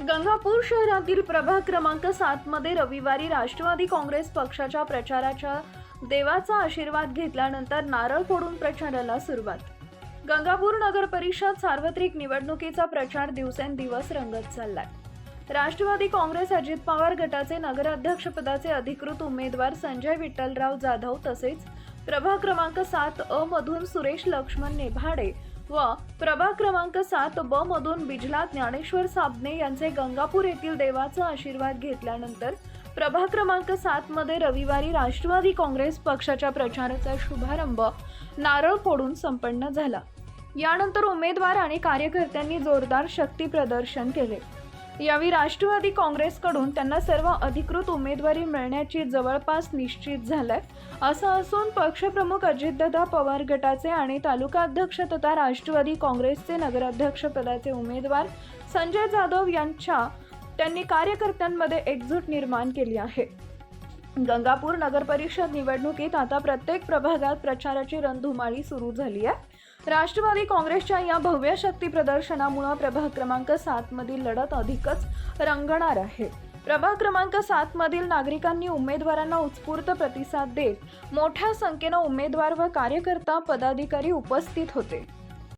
गंगापूर शहरातील प्रभाग क्रमांक सात मध्ये रविवारी राष्ट्रवादी काँग्रेस पक्षाच्या प्रचाराच्या देवाचा आशीर्वाद घेतल्यानंतर नारळ फोडून प्रचाराला सुरुवात. गंगापूर नगर परिषद सार्वत्रिक निवडणुकीचा प्रचार दिवसेंदिवस रंगत चाललाय. राष्ट्रवादी काँग्रेस अजित पवार गटाचे नगराध्यक्षपदाचे अधिकृत उमेदवार संजय विठ्ठलराव जाधव तसेच प्रभाग क्रमांक सात अ मधून सुरेश लक्ष्मण नेभाडे व प्रभाग क्रमांक सात ब मधून बिजला ज्ञानेश्वर साबणे यांचे गंगापूर येथील देवाचा आशीर्वाद घेतल्यानंतर प्रभाग क्रमांक सात मध्ये रविवारी राष्ट्रवादी काँग्रेस पक्षाच्या प्रचाराचा शुभारंभ नारळ फोडून संपन्न झाला. यानंतर उमेदवार आणि कार्यकर्त्यांनी जोरदार शक्ती प्रदर्शन केले. यावेळी राष्ट्रवादी काँग्रेसकडून त्यांना सर्व अधिकृत उमेदवारी मिळण्याची जवळपास निश्चित झालंय. असं असून पक्षप्रमुख अजितदादा पवार गटाचे आणि तालुका अध्यक्ष तथा राष्ट्रवादी काँग्रेसचे नगराध्यक्षपदाचे उमेदवार संजय जाधव यांच्या त्यांनी कार्यकर्त्यांमध्ये एकजूट निर्माण केली आहे. गंगापूर नगर परिषद निवडणुकीत आता प्रत्येक प्रभागात प्रचाराची रणधुमाळी सुरू झाली आहे. राष्ट्रवादी काँग्रेसच्या या भव्य शक्ती प्रदर्शनामुळे प्रभाग क्रमांक सात मधील लढत अधिकच रंगणार आहे. प्रभाग क्रमांक सात मधील नागरिकांनी उमेदवारांना उत्स्फूर्त प्रतिसाद देत मोठ्या संख्येनं उमेदवार व कार्यकर्ता पदाधिकारी उपस्थित होते.